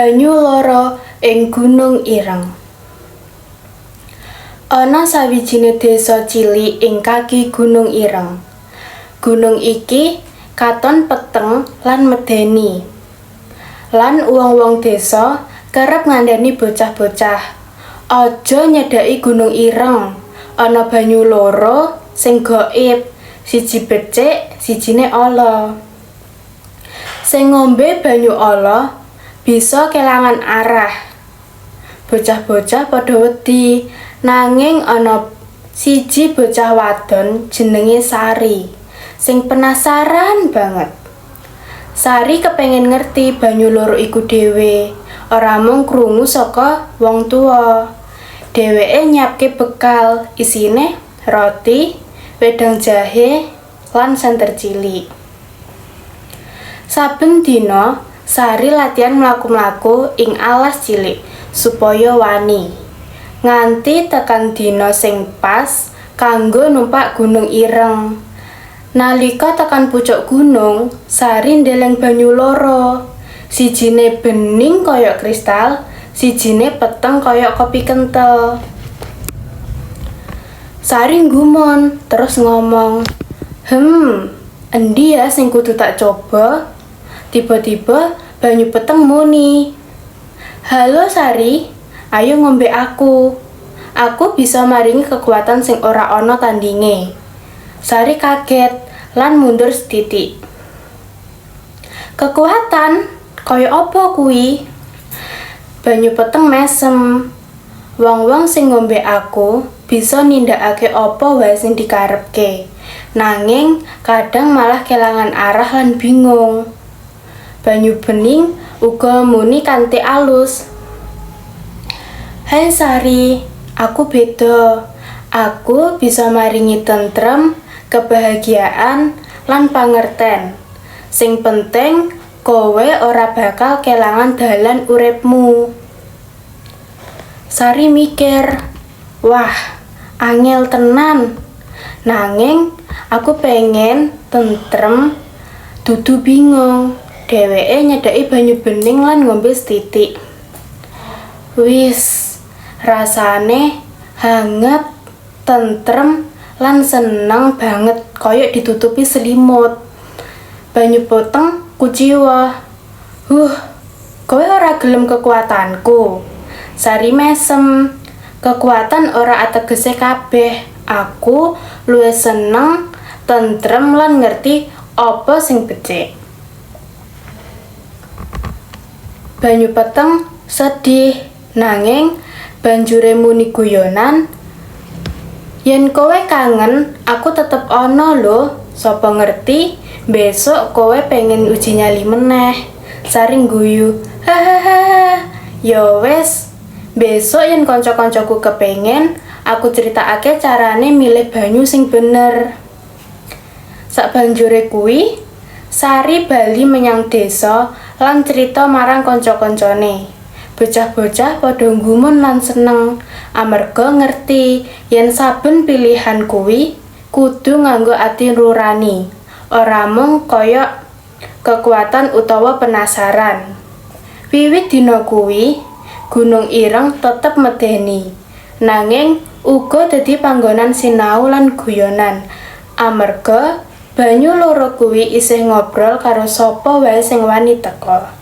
Banyu loro ing Gunung Ireng. Ana sawijine desa cilik ing kaki Gunung Ireng. Gunung iki katon peteng lan medeni. Lan wong-wong desa kerep ngandani bocah-bocah. Aja nyedaki Gunung Ireng. Ana banyu loro sing gaib, siji becik, sijine ala. Sing ngombe banyu ala bisa kelangan arah. Bocah-bocah padha wedi, nanging ana siji bocah wadon jenenge Sari sing penasaran banget. Sari kepengen ngerti banyu loro iku dhewe, ora mung krungu saka wong tua. Dheweke nyiapke bekal, isine roti, wedang jahe, lan santer cilik. Saben dina Sari latihan mlaku-mlaku ing alas cilik supaya wani. Nganti tekan dina sing pas kanggo numpak Gunung Ireng. Nalika tekan pucuk gunung, Sari ndeleng banyu loro. Sijine bening kaya kristal, sijine peteng kaya kopi kental. Sari ngumon terus ngomong, "Hmm, endi ya sing kudu tak coba?" Tiba-tiba banyu peteng muni. Halo Sari, ayo ngombe aku. Aku bisa maringi kekuatan sing ora ana tandinge. Sari kaget lan mundur setitik. Kekuatan? Kaya apa kuwi? Banyu peteng mesem. Wong-wong sing ngombe aku bisa nindakake apa wae sing dikarepke. Nanging kadang malah kelangan arah lan bingung. Banyu bening uga muni kanthi alus. Hai Sari, aku beda. Aku bisa maringi tentrem, kebahagiaan, lan pangerten. Sing penting, kowe ora bakal kelangan dalan uripmu. Sari mikir, wah, angel tenan. Nanging, aku pengen tentrem, dudu bingung. Dheweke nyedaki banyu bening lan ngombe setitik. Wis, rasane hangat, tentrem, lan seneng banget koyok ditutupi selimut. Banyu poteng kuciwa. Huh, kowe ora gelem kekuatanku. Sari mesem. Kekuatan ora ategese kabeh. Aku luwih seneng, tentrem lan ngerti apa sing becik. Banyu peteng sedih nanging banjure muni guyonan Yen kowe kangen, aku tetep ana lho. Sapa ngerti, besok kowe pengen uji nyali meneh. Saring guyu. Hahaha. Ya wes. Besok yen kanca-kancaku kepengen, aku critakake carane milih banyu sing bener. Sakbanjure kuwi, Sari bali menyang desa lan cerita marang kanca-kancane. Bocah-bocah padha nggumun lan seneng amarga ngerti yen saben pilihan kuwi kudu nganggo ati nurani, ora mung kaya kekuatan utawa penasaran. Wiwit dina kuwi, Gunung Ireng tetep medeni. Nanging uga dadi panggonan sinau lan guyonan. Amarga banyu loro kuwi isih ngobrol karo sapa wae sing wani teka.